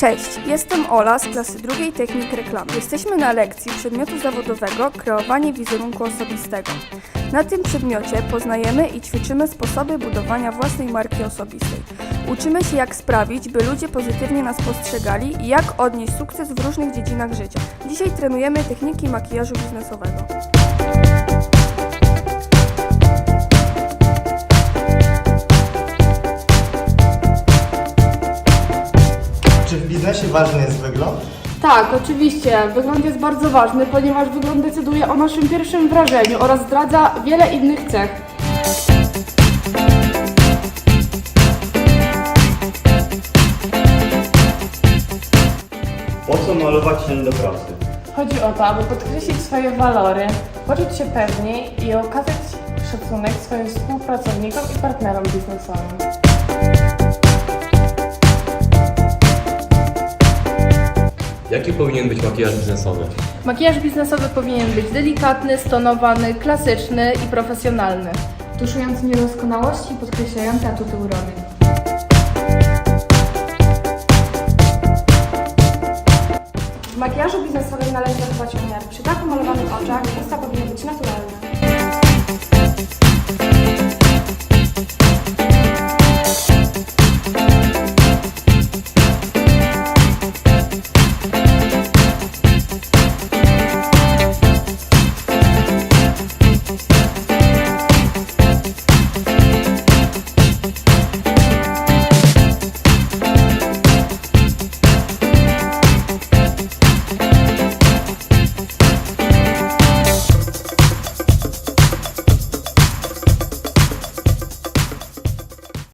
Cześć, jestem Ola z klasy drugiej Technik Reklamy. Jesteśmy na lekcji przedmiotu zawodowego Kreowanie wizerunku osobistego. Na tym przedmiocie poznajemy i ćwiczymy sposoby budowania własnej marki osobistej. Uczymy się jak sprawić, by ludzie pozytywnie nas postrzegali i jak odnieść sukces w różnych dziedzinach życia. Dzisiaj trenujemy techniki makijażu biznesowego. Ważny jest wygląd? Tak, oczywiście. Wygląd jest bardzo ważny, ponieważ wygląd decyduje o naszym pierwszym wrażeniu oraz zdradza wiele innych cech. Po co malować się do pracy? Chodzi o to, aby podkreślić swoje walory, poczuć się pewniej i okazać szacunek swoim współpracownikom i partnerom biznesowym. Jaki powinien być makijaż biznesowy? Makijaż biznesowy powinien być delikatny, stonowany, klasyczny i profesjonalny. tuszując niedoskonałości i podkreślając atuty urody. W makijażu biznesowym należy zachować umiar. Przy tak pomalowanych oczach usta powinny.